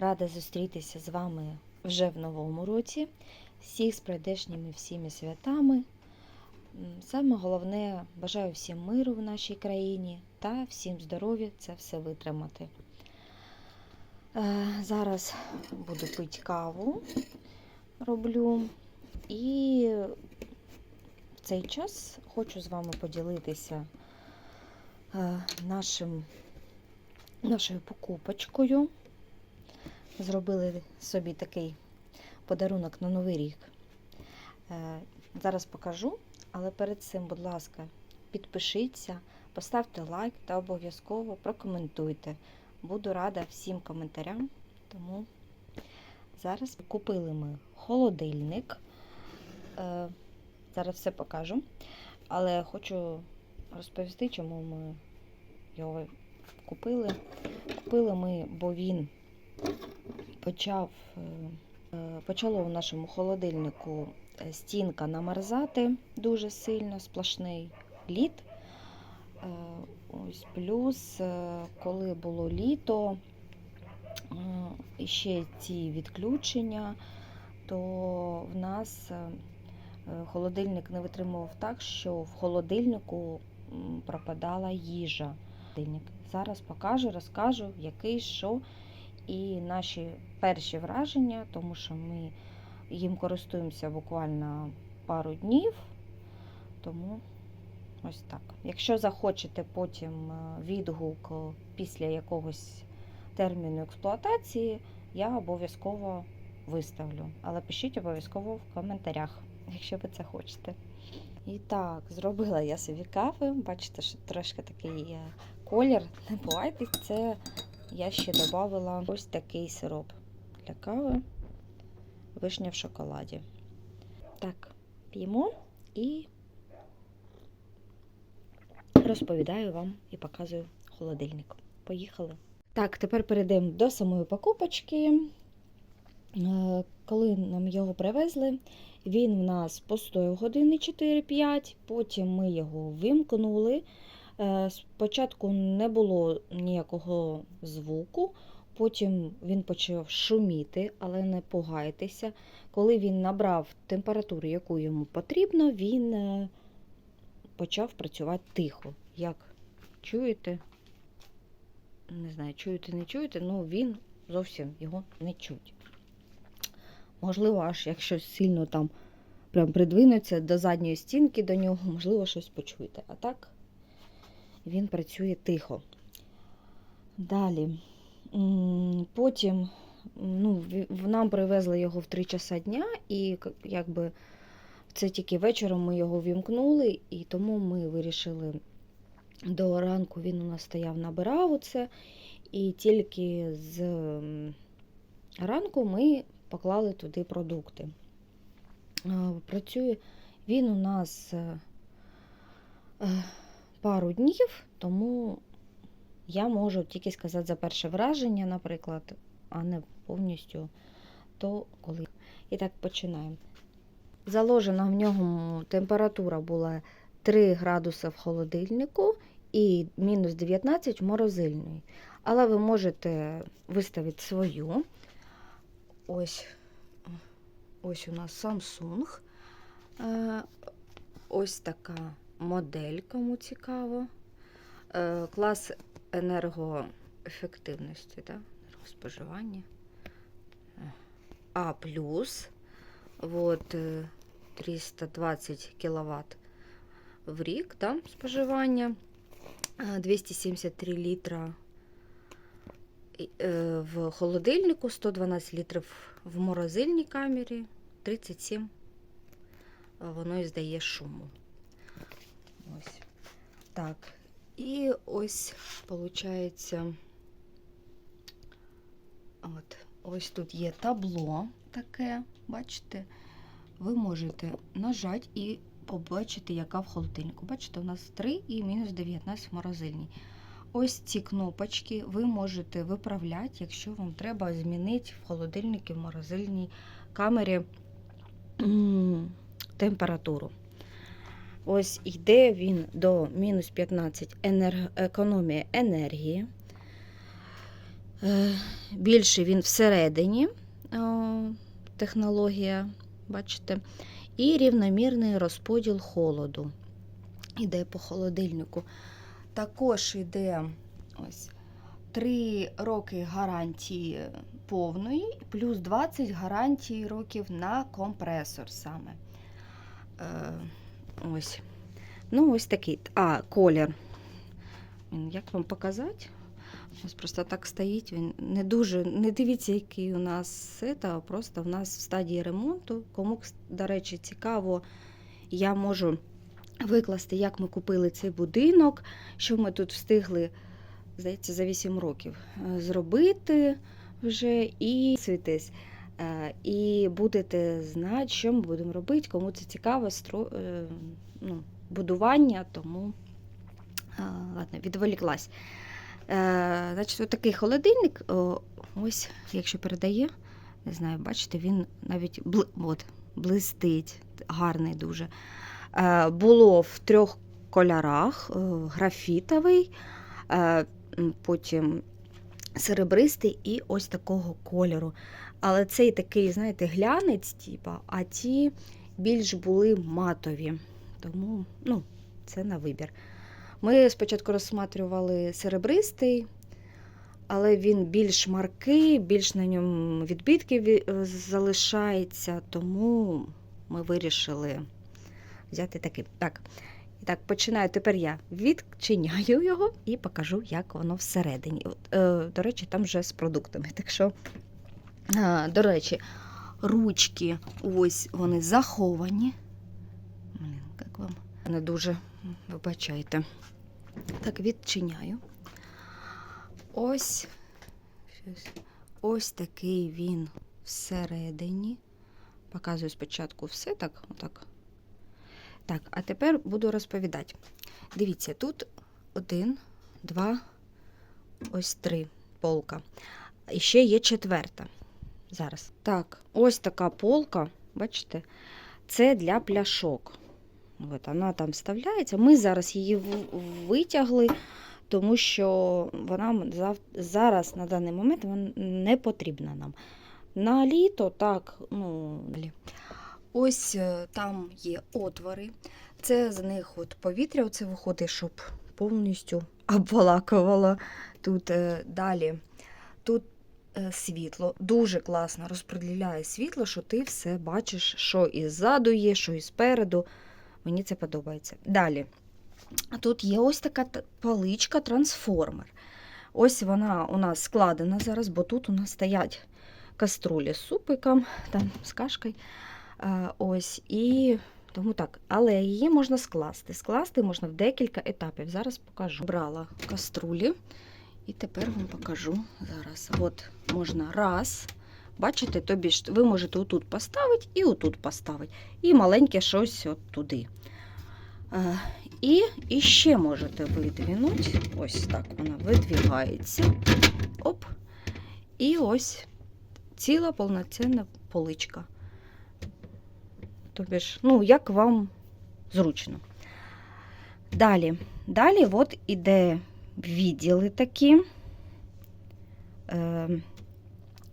Рада зустрітися з вами вже в новому році. Всіх з прийдешніми всіми святами. Саме головне, бажаю всім миру в нашій країні та всім здоров'я це все витримати. Е, Зараз буду пити каву, роблю. І в цей час хочу з вами поділитися е, нашим, нашою покупочкою. Зробили собі такий подарунок на Новий рік. Е, Зараз покажу, але перед цим, будь ласка, підпишіться, поставте лайк та обов'язково прокоментуйте. Буду рада всім коментарям. Тому зараз купили ми холодильник. Е, Зараз все покажу. Але хочу розповісти, чому ми його купили. Купили ми, бо він почав, е, е, почало у нашому холодильнику е, стінка намерзати дуже сильно, сплошний лід. Ось плюс, коли було літо, ще ці відключення, то в нас холодильник не витримував так, що в холодильнику пропадала їжа. Зараз покажу, розкажу, який що і наші перші враження, тому що ми їм користуємося буквально пару днів. Тому ось так. Якщо захочете потім е, відгук після якогось терміну експлуатації, я обов'язково виставлю. Але пишіть обов'язково в коментарях, якщо ви це хочете. І так, зробила я собі кави. Бачите, що трошки такий е, колір. Не бувайтесь, це я ще додала ось такий сироп для кави. Вишня в шоколаді. Так, п'ємо і розповідаю вам і показую холодильник. Поїхали. Так, тепер перейдемо до самої покупочки. Е, Коли нам його привезли, він в нас постояв години 4-5, потім ми його вимкнули. Е, Спочатку не було ніякого звуку, потім він почав шуміти, але не пугайтеся. Коли він набрав температуру, яку йому потрібно, він е, почав працювати тихо. Як чуєте? Не знаю, чуєте, не чуєте, але він зовсім його не чуть. Можливо, аж якщо сильно там прям придвинуться до задньої стінки до нього, можливо, щось почуєте. А так він працює тихо. Далі. Потім ну, нам привезли його в 3 часа дня, і якби це тільки вечором ми його вімкнули, і тому ми вирішили до ранку він у нас стояв, набирав оце, і тільки з ранку ми поклали туди продукти. Працює він у нас е, е, пару днів, тому я можу тільки сказати за перше враження, наприклад, а не повністю то коли. І так починаємо. Заложена в ньому температура була 3 градуси в холодильнику і мінус 19 в морозильної. Але ви можете виставити свою. Ось, ось у нас Samsung. Е, Ось така модель, кому цікаво. Е, Клас енергоефективності, да? енергоспоживання. Е, А плюс. Вот, е, 320 кВт в рік да, споживання. Е, 273 літра е, в холодильнику, 112 літрів в морозильній камері, 37 е, воно і здає шуму. Так. І ось, виходить, от, ось тут є табло таке, бачите, ви можете нажати і побачити, яка в холодильнику. Бачите, у нас 3 і мінус 19 в морозильній. Ось ці кнопочки ви можете виправляти, якщо вам треба змінити в холодильнику в морозильній камері температуру. Ось йде він до мінус 15 енерг... економія енергії. Е, Більше він всередині технологія, бачите, і рівномірний розподіл холоду. Іде по холодильнику. Також йде ось 3 роки гарантії повної, плюс 20 гарантій років на компресор саме. Ось. Ну, ось такий. А, колір. Як вам показати? Ось просто так стоїть. Він не дуже. Не дивіться, який у нас а просто в нас в стадії ремонту. Кому, до речі, цікаво, я можу викласти, як ми купили цей будинок, що ми тут встигли, здається, за 8 років е, зробити вже і світись. Е, І будете знати, що ми будемо робити, кому це цікаво, е, ну, будування, тому а, ладно, відволіклась. Е, значить, отакий холодильник, ось, якщо передає, не знаю, бачите, він навіть бли, от, блистить, гарний дуже. Е, було в трьох кольорах: е, графітовий, е, потім серебристий і ось такого кольору. Але цей такий, знаєте, глянець, типа, а ті більш були матові. Тому ну, це на вибір. Ми спочатку розсматрювали серебристий, але він більш маркий, більш на ньому відбитків е, залишається, тому ми вирішили взяти такий. Так, так, починаю. Тепер я відчиняю його і покажу, як воно всередині. Е, до речі, там вже з продуктами. Так що, до речі, ручки ось вони заховані. Блін, як вам не дуже вибачайте. Так, відчиняю. Ось, ось такий він всередині. Показую спочатку все так, отак. Так, а тепер буду розповідати. Дивіться, тут один, два, ось три полка. І ще є четверта. Зараз. Так, ось така полка, бачите, це для пляшок. От вона там вставляється. Ми зараз її витягли, тому що вона зараз на даний момент не потрібна нам. На літо так, ну. Ось е, там є отвори. Це з них от повітря оце виходить, щоб повністю обволакувало тут е, далі. Е, світло дуже класно розподіляє світло, що ти все бачиш, що і ззаду є, що і спереду. Мені це подобається. Далі. Тут є ось така паличка трансформер. Ось вона у нас складена зараз, бо тут у нас стоять каструлі з супиком, там з кашкою. Ось, і тому так. Але її можна скласти. Скласти можна в декілька етапів. Зараз покажу. Брала каструлі, і тепер вам покажу зараз. От можна раз. Бачите, тобі ж ви можете отут поставити і отут поставити. І маленьке щось от туди. Е, І, і ще можете видвинути. Ось так вона видвигається. Оп. І ось ціла повноцінна поличка. Тобі ж, ну, як вам зручно. Далі. Далі от іде відділи такі, е,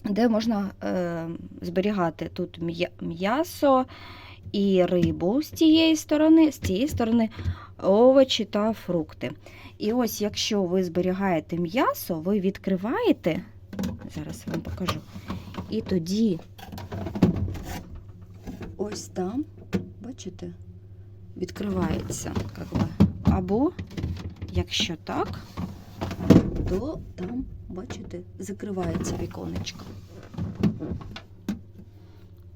де можна е, зберігати тут м'ясо і рибу з тієї сторони, з цієї сторони овочі та фрукти. І ось, якщо ви зберігаєте м'ясо, ви відкриваєте, зараз вам покажу, і тоді ось там, бачите, відкривається. Або, якщо так, то там, бачите, закривається віконечко.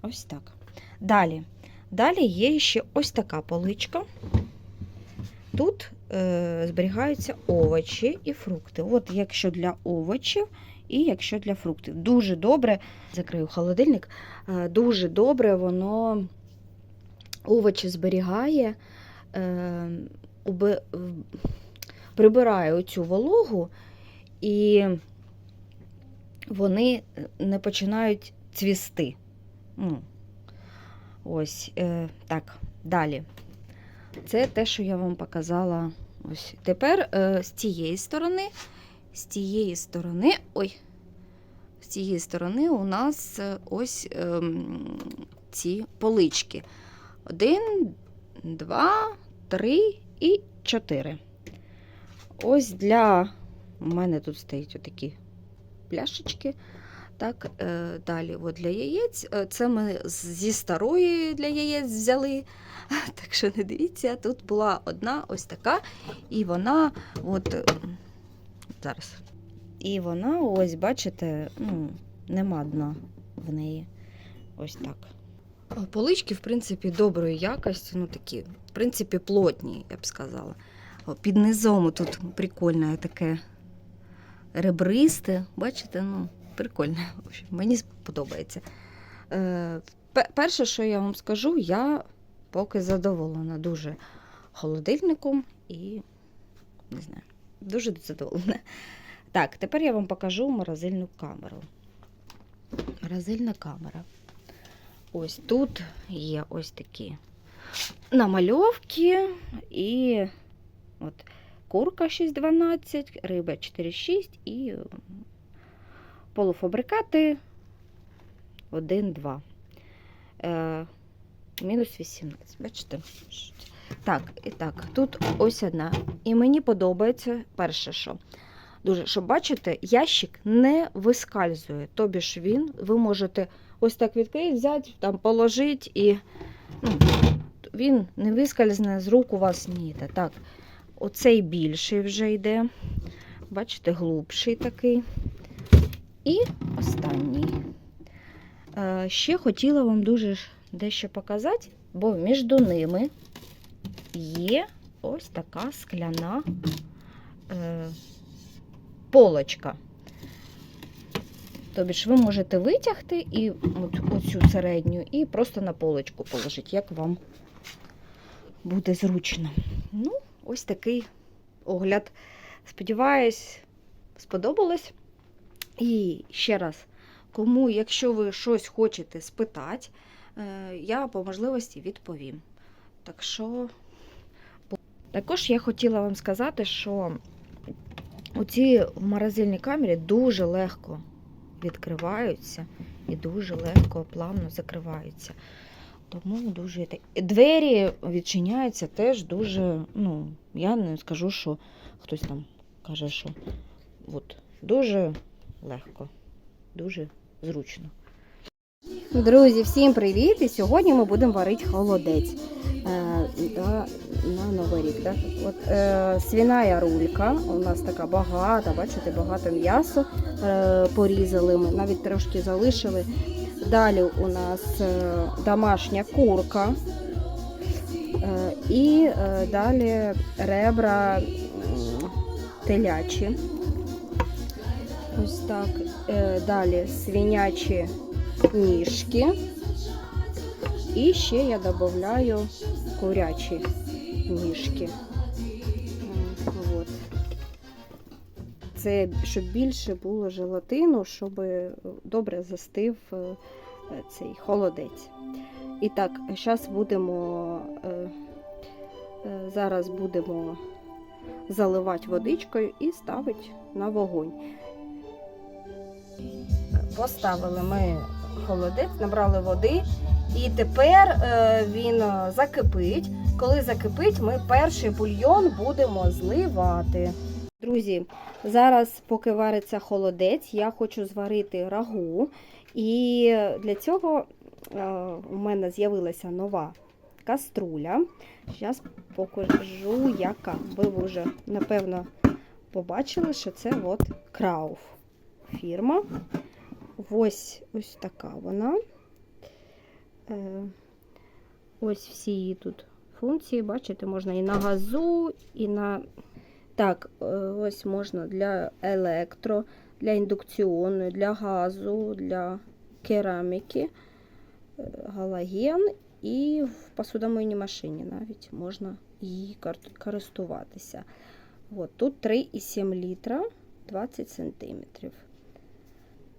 Ось так. Далі. Далі є ще ось така поличка. Тут е, зберігаються овочі і фрукти. От якщо для овочів і якщо для фруктів. Дуже добре, закрию холодильник, е, дуже добре воно овочі зберігає, е, прибирає оцю вологу, і вони не починають цвісти. Ну, ось е, так, далі. Це те, що я вам показала. Ось. Тепер е, з цієї сторони, з цієї сторони, ой, з цієї сторони у нас е, ось ем, ці полички. Один, два, три і чотири. Ось для у мене тут стоять отакі пляшечки. Так, е, далі от для яєць. Е, Це ми зі старої для яєць взяли. Так що не дивіться, тут була одна ось така, і вона от зараз. І вона, ось, бачите, ну, нема дна в неї. Ось так. Полички, в принципі, доброї якості, ну такі, в принципі, плотні, я б сказала. Під низом тут прикольне таке ребристе. Бачите, ну, прикольне. Мені подобається. Е, перше, що я вам скажу, я поки задоволена дуже холодильником і не знаю, дуже задоволена. Так, тепер я вам покажу морозильну камеру. Морозильна камера. Ось тут є ось такі намальовки і от курка 6,12, риба 4,6 і полуфабрикати 1,2. Е, мінус 18. Бачите? Так, і так, тут ось одна. І мені подобається перше, що дуже, що бачите, ящик не вискальзує. Тобі ж він, ви можете ось так відкрити, взяти, там положити і ну, він не вискальзне з рук у вас ніде. Так, оцей більший вже йде. Бачите, глубший такий. І останній. Е, ще хотіла вам дуже дещо показати, бо між ними є ось така скляна е, полочка. Тобі ж ви можете витягти і оцю середню і просто на полочку положити, як вам буде зручно. Ну, ось такий огляд. Сподіваюсь, сподобалось. І ще раз, кому, якщо ви щось хочете спитати, е, я по можливості відповім. Так що, також я хотіла вам сказати, що оці в морозильній камері дуже легко відкриваються і дуже легко, плавно закриваються. Тому дуже двері відчиняються теж дуже. Ну, я не скажу, що хтось там каже, що от, дуже легко, дуже зручно. Друзі, всім привіт! І сьогодні ми будемо варити холодець е, на Новий рік. Да? От, е, свиная рулька, у нас така багата, бачите, багато м'яса е, порізали ми, навіть трошки залишили. Далі у нас е, домашня курка. Е, і е, далі ребра телячі. Ось так. Далі свинячі ніжки. І ще я додаю курячі ніжки. Це щоб більше було желатину, щоб добре застив цей холодець. І так, зараз будемо е, е, зараз будемо заливати водичкою і ставити на вогонь. Поставили ми холодець, набрали води, і тепер е, він е, закипить. Коли закипить, ми перший бульйон будемо зливати. Друзі, зараз, поки вариться холодець, я хочу зварити рагу. І для цього е, у мене з'явилася нова каструля. Зараз покажу, яка. Ви вже, напевно, побачили, що це от Крауф фірма. Ось ось така вона. Е, Ось всі її тут функції, бачите, можна і на газу, і на. Так, е, ось можна для електро, для індукційної, для газу, для кераміки, е, галоген і в посудомийній машині навіть можна її користуватися. От, тут 3,7 літра 20 сантиметрів.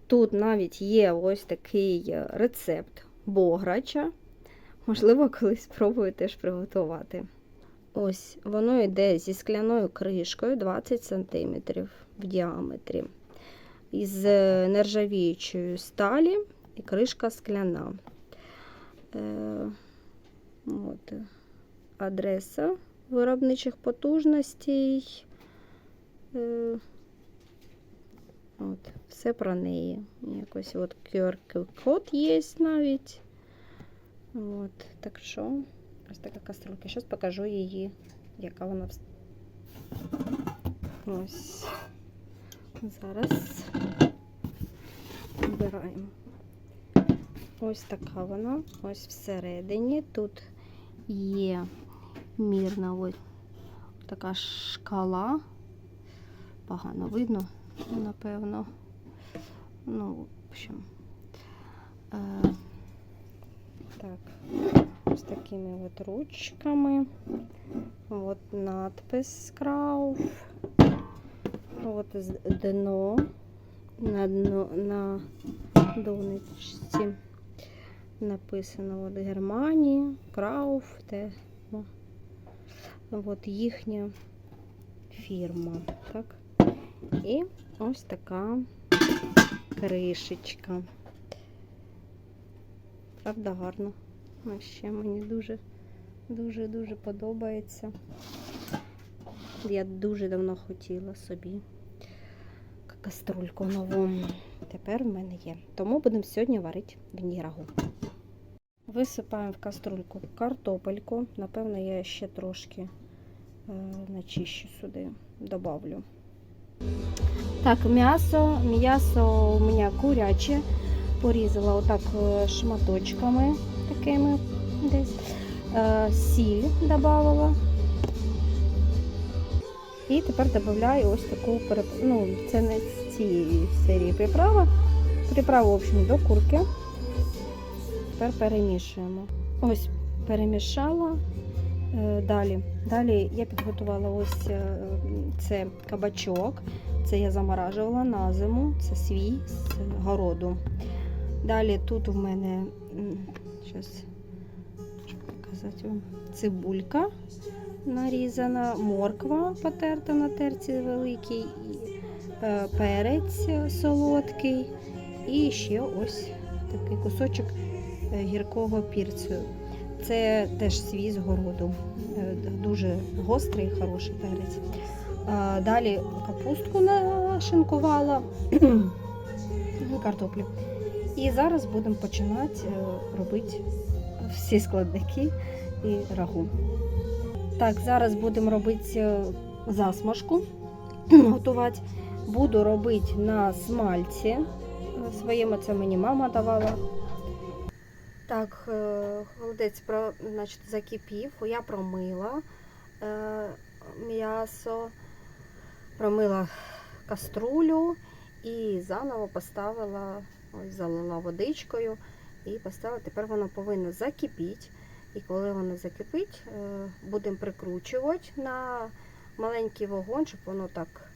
Тут навіть є ось такий е, рецепт бограча. Можливо, колись спробую теж приготувати. Ось воно йде зі скляною кришкою 20 см в діаметрі. із е, нержавіючої сталі і кришка скляна. Е, от. Адреса виробничих потужностей. Е, от, все про неї. Якось от QR-код є навіть. От, так що, ось така каструлька. Зараз покажу її, яка вона. Ось. Зараз вибираємо. Ось така вона, ось всередині. Тут є мірна ось така шкала. Погано видно, напевно. Ну, в общем. Е, так, ось такими от ручками. От надпис Крауф. От дно. На дно на донечці написано от Германія, Крауф, те, ну, от їхня фірма. Так? І ось така кришечка. Правда, гарно. А ще мені дуже, дуже, дуже подобається. Я дуже давно хотіла собі каструльку нову. Тепер в мене є. Тому будемо сьогодні варити в ній. Висипаємо в каструльку картопельку. Напевно, я ще трошки е, начищу сюди, добавлю. Так, м'ясо. М'ясо у мене куряче. Порізала отак е, шматочками такими десь. Е, сіль додавала. І тепер додаю ось таку ну, це не з цієї серії приправа. Приправу, в общем, до курки. Тепер перемішуємо. Ось перемішала. Е, Далі. Далі я підготувала ось е, це кабачок. Це я заморажувала на зиму. Це свій з городу. Далі тут у мене щас, що показати вам, цибулька нарізана, морква потерта на терці великий, е, перець солодкий і ще ось такий кусочок е, гіркого пірцю. Це теж свій з городу. Е, Дуже гострий, хороший перець. Далі капустку нашинкувала картоплю. І зараз будемо починати е, робити всі складники і рагу. Так, зараз будемо робити е, засмажку, готувати. Буду робити на смальці. Е, Своєму це мені мама давала. Так, холодець значить, закипів, я промила м'ясо, промила каструлю і заново поставила, ось залила водичкою і поставила. Тепер воно повинно закипіти. І коли воно закипить, е, будемо прикручувати на маленький вогонь, щоб воно так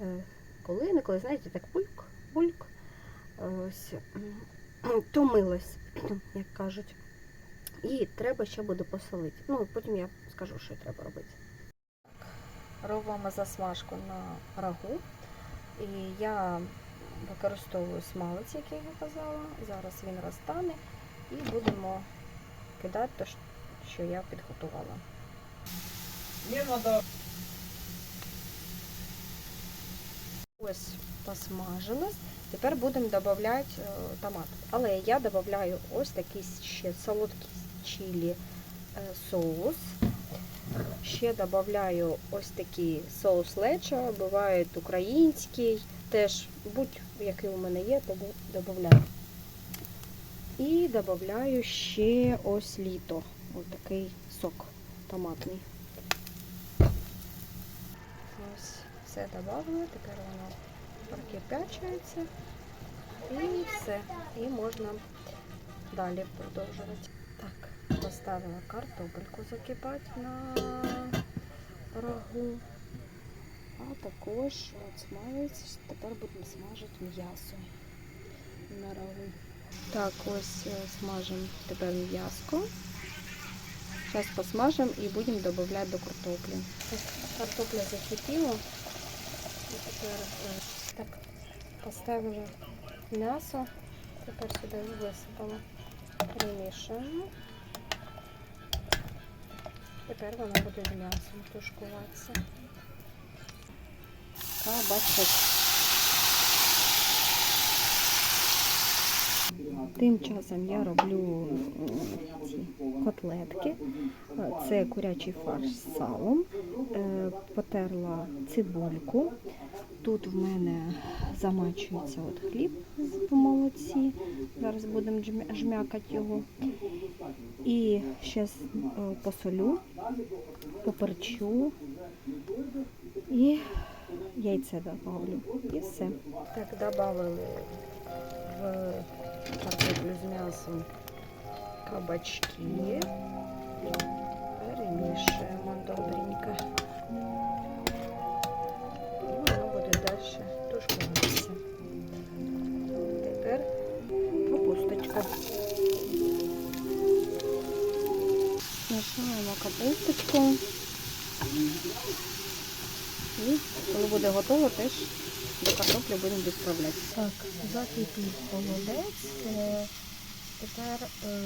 е, коли не коли, знаєте, так бульк, бульк, ось, томилось, як кажуть. І треба ще буде посолити. Ну, потім я скажу, що треба робити. Робимо засмажку на рагу. І я використовую смалець, як я казала. Зараз він розтане і будемо кидати те, що я підготувала. Мне надо Ось посмажилось. Тепер будемо додавати е, томат. Але я додаю ось такий ще солодкий чилі е, соус. Ще додаю ось такий соус лечо, буває український. Теж будь-який у мене є, додаю. І додаю ще ось літо. Ось такий сок томатний. Ось все додавлено, тепер воно прокипячується. І все. І можна далі продовжувати. Так, поставила картопельку закипати на рагу. А також от тепер будемо смажити м'ясо на рагу. Так, ось е, смажемо тепер м'яско. Зараз посмажемо і будемо додавати до картоплі. Картопля закипіла. І тепер е, так Поставили м'ясо, тепер сюди висипали. Перемішуємо. Тепер воно буде м'ясом тушкуватися. Кабачок. Тим часом я роблю котлетки. Це курячий фарш з салом. Е, Потерла цибульку. Тут в мене замачується от хліб в молоці. Зараз будемо жмякати його. І ще е, посолю, поперчу і яйце добавлю. І все. Так, додали в картоплю з м'ясом кабачки. Перемішуємо добренько. І воно буде далі тушкуватися. Тепер капусточка. Мішаємо капусточку. І коли буде готово, теж до картоплі будемо відправляти. Так, закипів холодець. Е, Тепер е,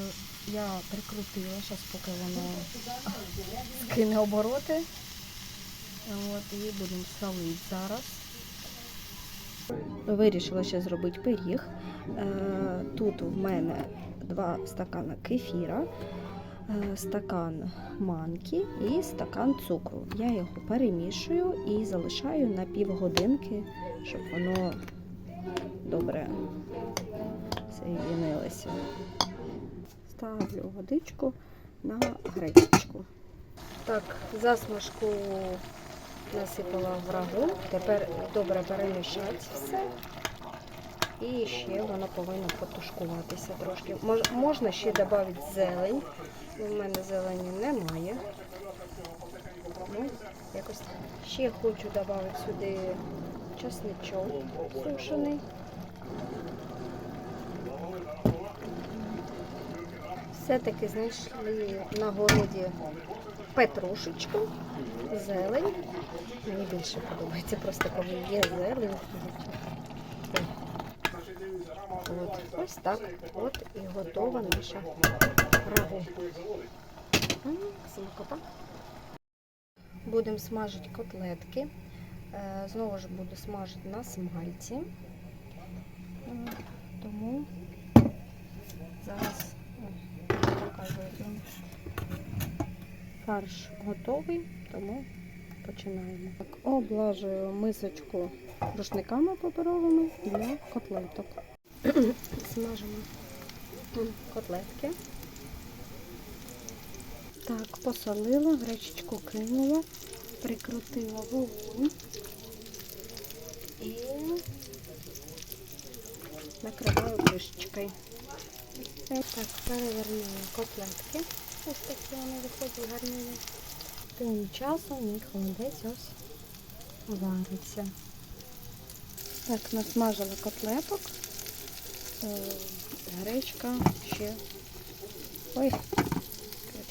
я прикрутила, зараз поки воно скине обороти. От, і будемо солити зараз. Вирішила ще зробити пиріг. Е, Тут в мене два стакана кефіра, стакан манки і стакан цукру. Я його перемішую і залишаю на півгодинки, щоб воно добре соєдинилося. Ставлю водичку на гречечку. Так, засмажку насипала в рагу. Тепер добре перемішати все. І ще воно повинно потушкуватися трошки. Мож, можна ще додати зелень. У мене зелені немає. Ну, якось так. Ще хочу додати сюди чесничок сушений. Все-таки знайшли на городі петрушечку, зелень. Мені більше подобається просто коли є зелень. От, ось так. От і готова наша Смакота. Будемо смажити котлетки. Е, Знову ж буду смажити на смальці. Тому зараз показую. Фарш готовий, тому починаємо. Так, облажую мисочку рушниками паперовими для котлеток. Смажимо котлетки. Так, посолила, гречечку кинула, прикрутила вогонь і накриваю кришечкою. Так, перевернула котлетки. Ось такі вони виходять гарні. Тим часом мій холодець ось вариться. Так, насмажила котлеток. Е, Гречка ще. Ой,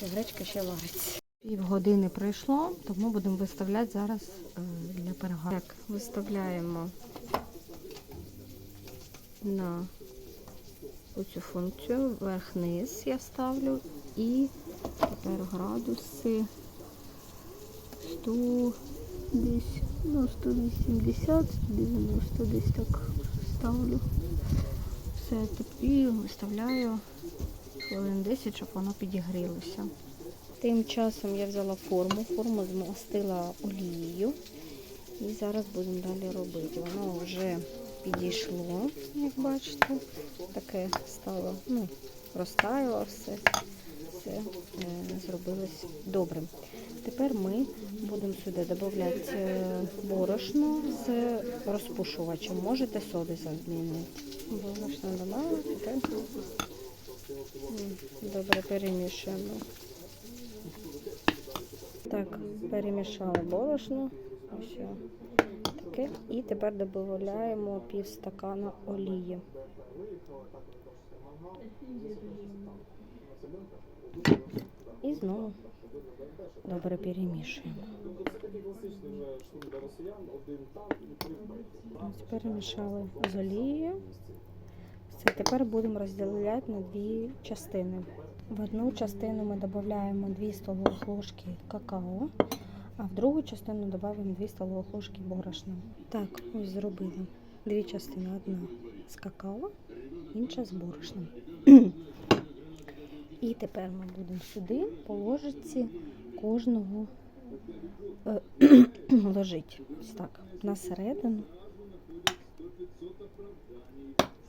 коротше, гречка ще вариться. Пів години пройшло, тому будемо виставляти зараз е, для пирога. Так, виставляємо на оцю функцію вверх-низ я ставлю і тепер градуси 100 десь, ну 180, 190 десь так ставлю. Все, і виставляю хвилин 10, щоб воно підігрілося. Тим часом я взяла форму, форму змастила олією. І зараз будемо далі робити. Воно вже підійшло, як бачите. Таке стало, ну, розтаяло все. Все е, зробилось добрим. Тепер ми будемо сюди додати е, борошно з розпушувачем. Можете соди замінити. Борошно додали, тепер добре перемішуємо. Так, перемішали борошно. Його таке. І тепер додаємо пів стакана олії. І знову добре перемішуємо. Ось перемішали з олією. Все, тепер будемо розділяти на дві частини. В одну частину ми додаємо 2 столових ложки какао, а в другу частину додаємо 2 столових ложки борошна. Так, ось зробили дві частини. Одна з какао, інша з борошном. І тепер ми будемо сюди по ложиці кожного е, ложити. Ось так, на середину.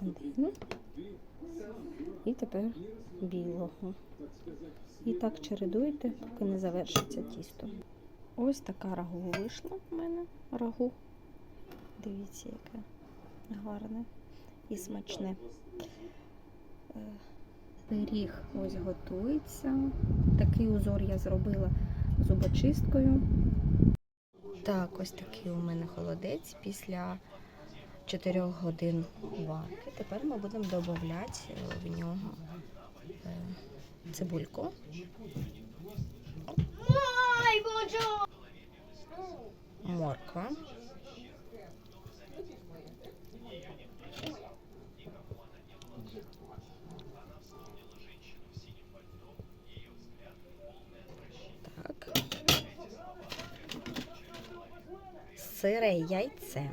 Один. І тепер білого. І так чередуйте, поки не завершиться тісто. Ось така рагу вийшла в мене. Рагу. Дивіться, яке гарне і смачне. Е, Пиріг ось готується. Такий узор я зробила зубочисткою. Так, ось такий у мене холодець після 4 годин варки. Тепер ми будемо додавати в нього е, цибульку. Морква. Так. Сире яйце.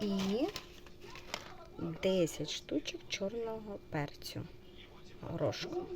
І 10 штучок чорного перцю. Горошку.